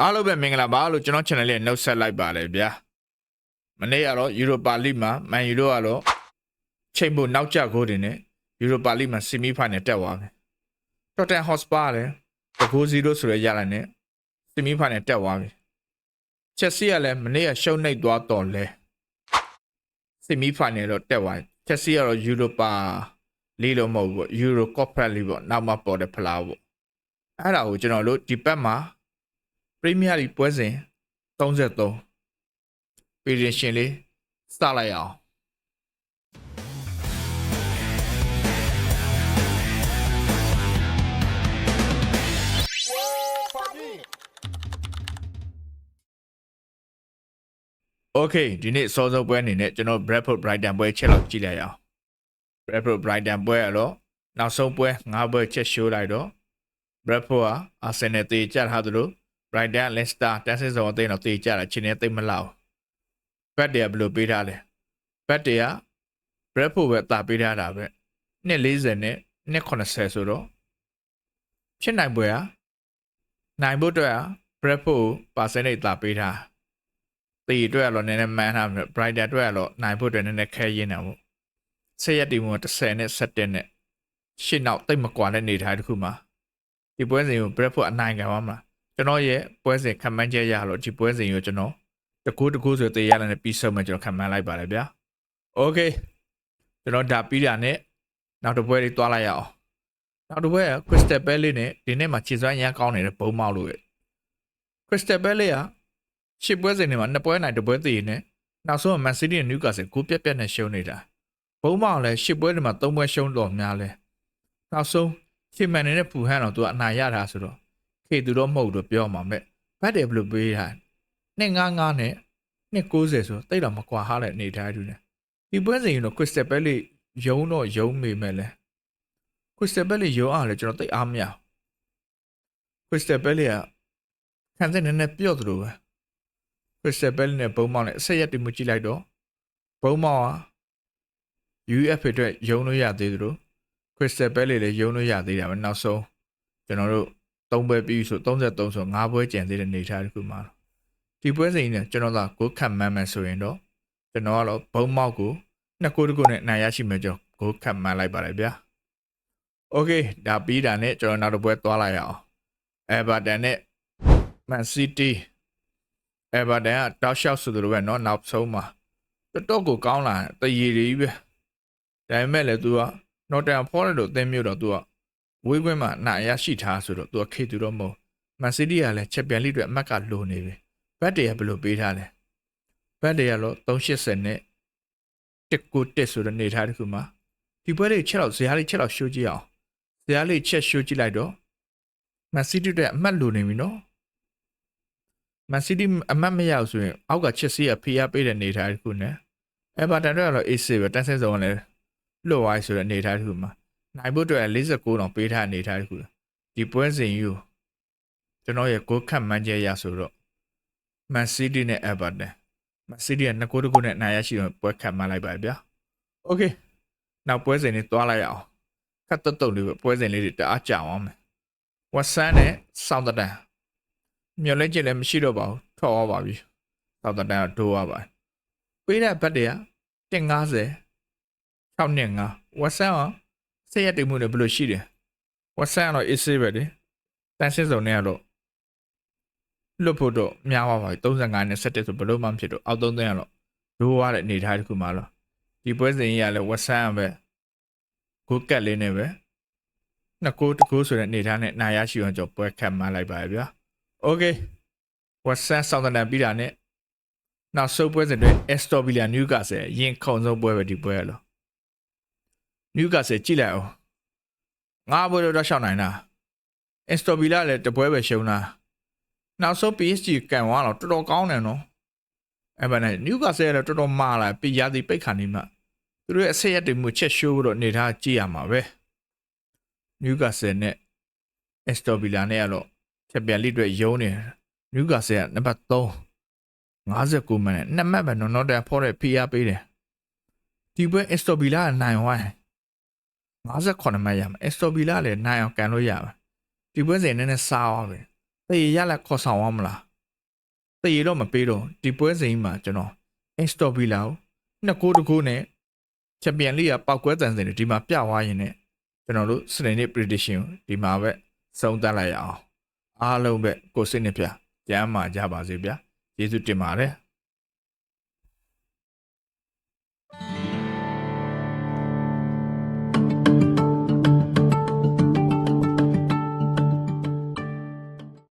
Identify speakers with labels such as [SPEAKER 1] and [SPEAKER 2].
[SPEAKER 1] အားလုံးပဲမင်္ဂလာပါလို့ကျွန်တော် channel လေးနှုတ်ဆက်လိုက်ပါတယ်ဗျာမနေ့ကတော့ယူရိုပါလိမှာမန်ယူတို့ကတော့ချိန်ဖို့နောက်ကျကိုတင်နဲ့ယူရိုပါလိမှာဆီမီဖိုင်နယ်တက်သွားတယ်တော်တန်ဟော့စပါလည်းတကူ0ဆိုရရလာနဲ့ဆီမီဖိုင်နယ်တက်သွားပြီချက်စီကလည်းမနေ့ကရှုံးနှိပ်သွားတော့လဲဆီမီဖိုင်နယ်တော့တက်သွားချက်စီကတော့ယူရိုပါလီလို့မဟုတ်ဘူးပေါ့ယူရိုကော့ဖက်လီပေါ့နောက်မှပေါ်တဲ့ဖလားပေါ့အဲ့ဒါကိုကျွန်တော်တို့ဒီဘက်မှာပ ရီးမီးယားလိပွဲစဉ်33ပြည်ရင်ရှင်လေးစလိုက်အောင်โอเคဒီနေ့စောစောပွဲအနေနဲ့ကျွန်တော် Bradford Brighton ပွဲချက်လောက်ကြည့်လိုက်အောင် Bradford Brighton ပွဲရတော့နောက်ဆုံးပွဲ၅ပွဲချက်ရှိုးလိုက်တော့ Bradford က Arsenal တေချထားသလို Brighton Leicester တန်းစင်းစုံအသိန်းတော့တေချတာချင်းနေသိမ့်မလောက်ဘက်တရဘယ်လိုပေးထားလဲဘက်တရ Bradford ပဲတာပေးထားတာပဲနှစ်40နဲ့နှစ်80ဆိုတော့ဖြစ်နိုင်ပွဲဟာနိုင်ဖို့အတွက်ဟာ Bradford percentage တာပေးထားတေအတွက်ကတော့နည်းနည်းမှန်းထားမယ် Brighton အတွက်ကတော့နိုင်ဖို့အတွက်နည်းနည်းခဲရင်းတာပေါ့ဆက်ရက်တီမှု30နဲ့17နဲ့ရှင်းနောက်တိတ်မကွာတဲ့နေထားတစ်ခုမှာဒီပွဲစဉ်ကို Bradford အနိုင်ခံပါမလား ကျွန်တော်ရဲ့ပွဲစဉ်ခံမှန်းချက်ရလို့ဒီပွဲစဉ်ကိုကျွန်တော်တကူတကူဆိုတေးရလာနဲ့ပြီးဆုံးမှကျွန်တော်ခံမှန်းလိုက်ပါတယ်ဗျာ။ Okay ကျွန်တော်ဒါပြီးတာနဲ့နောက်တစ်ပွဲလေးတွားလိုက်ရအောင်။နောက်တစ်ပွဲက Crystal Palace နဲ့ဒီနေ့မှာခြေစွမ်းရမ်းကောင်းနေတဲ့ဘုံမောက်လို့ရဲ့ Crystal Palace ကရှစ်ပွဲစဉ်တွေမှာနှစ်ပွဲနိုင်တစ်ပွဲသေးနေနောက်ဆုံး Man City နဲ့ Newcastle ကိုပြက်ပြက်နဲ့ရှုံးနေတာ။ဘုံမောက်လည်းရှစ်ပွဲတွေမှာသုံးပွဲရှုံးတော့များလဲ။နောက်ဆုံးချီမန်နေတဲ့ဖူဟန်တော့သူကအနိုင်ရတာဆိုတော့ ခေသူတော့မဟုတ်တော့ပြောမှာမဲ့ဘတ်တယ်ဘယ်လိုပေးတာနှစ်99နဲ့နှစ်90ဆိုတိတ်တော့မကွာဟားတဲ့အနေထားတူနေဒီပွဲစဉ်ရင်တော့ Crystal Palace ယုံတော့ယုံမိမဲ့လဲ Crystal Palace ယုံအားလဲကျွန်တော်တိတ်အားမရ Crystal Palace ကခံတဲ့နည်းနည်းပြော့သလိုပဲ Crystal Palace နဲ့ဘုံမောင်းနဲ့အဆက်ရက်တမှုကြည့်လိုက်တော့ဘုံမောင်းဟာ UFA အတွက်ယုံလို့ရသေးသလို Crystal Palace လည်းယုံလို့ရသေးတာပဲနောက်ဆုံးကျွန်တော်တို့ 3ပွဲပြီးဆို33ဆို5ပွဲကျန်သေးတဲ့နေထားတစ်ခုမှာဒီပွဲစဉ်နဲ့ကျွန်တော်ကကိုခတ်မှန်းမှန်းဆိုရင်တော့ကျွန်တော်ကတော့ဘုံမောက်ကိုနှစ်ကိုတကုနဲ့နိုင်ရရှိမယ်ကြောကိုခတ်မှန်းလိုက်ပါလိုက်ဗျာโอเคဒါပြီးတာနဲ့ကျွန်တော်နောက်တစ်ပွဲသွားလိုက်ရအောင်အဲဗာတန်နဲ့မန်စီးတီးအဲဗာတန်ကတောက်လျှောက်ဆိုသလိုပဲเนาะနောက်ဆုံးမှာတော်တော်ကိုကောင်းလာတရေတွေကြီးပဲဒါပေမဲ့လည်း तू ကနော်တန်ဖော်ရလို့အသင်းမျိုးတော့ तू က ဝေးခွင်းမှာနာရရှိထားဆိုတော့ तू ခေသူတော့မဟုတ်မန်စီးတီးကလည်းချက်ပြန်လိအတွက်အမတ်ကလိုနေပြီဘတ်တွေကဘယ်လိုပေးထားလဲဘတ်တွေကတော့380နဲ့191ဆိုတဲ့နေထားတစ်ခုမှာဒီပွဲလေးချက်တော့ဇရာလေးချက်တော့ရှိုးကြည့်အောင်ဇရာလေးချက်ရှိုးကြည့်လိုက်တော့မန်စီးတီးအတွက်အမတ်လိုနေပြီနော်မန်စီးတီးအမတ်မရဘူးဆိုရင်အောက်ကချက်စီးကဖိအားပေးတဲ့နေထားတစ်ခုနဲ့အဲဘာတန်တော့ကတော့ AC ပဲတန်းဆင်းစုံကလည်းလွတ်သွားဆိုတဲ့အနေထားတစ်ခုမှာ နိုင်ဖို့အတွက်49တောင်ပေးထားအနေထားတစ်ခုဒီပွဲစဉ်ယူကျွန်တော်ရဲ့ကိုခတ်မှန်းချက်ရဆိုတော့ Man City နဲ့ Everton Man City ကနှစ်ကိုတခုနဲ့နိုင်ရရှိတော့ပွဲခတ်မှန်းလိုက်ပါဗျာ Okay နောက်ပွဲစဉ်လေးသွားလိုက်ရအောင်ခတ်တုတ်တုတ်လေးပဲပွဲစဉ်လေးတွေတအားကြောင်အောင်မယ်ဝက်ဆန်နဲ့ဆောင်းတန်မျော်လင့်ချက်လည်းမရှိတော့ပါဘူးထွက်သွားပါပြီဆောင်းတန်ကဒိုးသွားပါပေးတဲ့ဘတ်တွေက150 6နှစ်5ဝက်ဆန်က ဆက်ရက်တိမ်မှုတွေဘယ်လိုရှိတယ် WhatsApp ကတော့ easy ပဲလေတန်ရှင်းစုံနဲ့ကတော့လွတ်ဖို့တော့များပါပါ35နဲ့17ဆိုဘယ်လိုမှမဖြစ်တော့အောက်3သိန်းကတော့ရိုးရတဲ့အနေအထားတစ်ခုမှတော့ဒီပွဲစဉ်ကြီးကလည်း WhatsApp ပဲကိုကက်လေးနဲ့ပဲနှစ်ကိုတကိုးဆိုတဲ့အနေအထားနဲ့နာရရှိအောင်ကြောပွဲခံမှလိုက်ပါရဗျာ Okay WhatsApp စောင့်တန်ပြီးတာနဲ့နောက်ဆုံးပွဲစဉ်တွေ Aston Villa Newcastle ရင်ခုန်ဆုံးပွဲပဲဒီပွဲရလို့ နယူကာဆယ်ကြည့်လိုက်အောင်ငါဘွဲတော့ရှောက်နိုင်တာအင်စတိုဗီလာလည်းတပွဲပဲရှုံးတာနောက်ဆုံး PSG ကန်သွားတော့တော်တော်ကောင်းတယ်နော်အဲ့ဘာနဲ့နယူကာဆယ်လည်းတော်တော်မာလာပြရသည်ပိတ်ခါနေမှသူတို့ရဲ့အဆက်ရက်တွေမှုချက်ရှိုးတော့နေထားကြည့်ရမှာပဲနယူကာဆယ်နဲ့အင်စတိုဗီလာနဲ့ကတော့ချက်ပြန်လိအတွက်ယုံနေနယူကာဆယ်ကနံပါတ်3 59မှန်နဲ့နှစ်မှတ်ပဲနော်နော်တန်ဖော်တဲ့ဖိအားပေးတယ်ဒီပွဲအင်စတိုဗီလာကနိုင်ဝိုင်း 58မှတ်ရမှာအက်စတိုဗီလာလည်းနိုင်အောင်ကန်လို့ရပါဒီပွဲစဉ်နည်းနည်းစားသွားပဲတေရလက်ခေါ်ဆောင်အောင်မလားတေရတော့မပေးတော့ဒီပွဲစဉ်ကြီးမှာကျွန်တော် install ပြီးလာဦးနှစ်ကိုးတစ်ကိုးနဲ့ချန်ပီယံလိကပောက်ကွဲတန်စင်တွေဒီမှာပြသွားရင်ねကျွန်တော်တို့စနေနေ့ prediction ကိုဒီမှာပဲစုံတက်လိုက်ရအောင်အားလုံးပဲကိုယ်စိတ်နဲ့ပြကျမ်းမာကြပါစေဗျာကျေးဇူးတင်ပါတယ်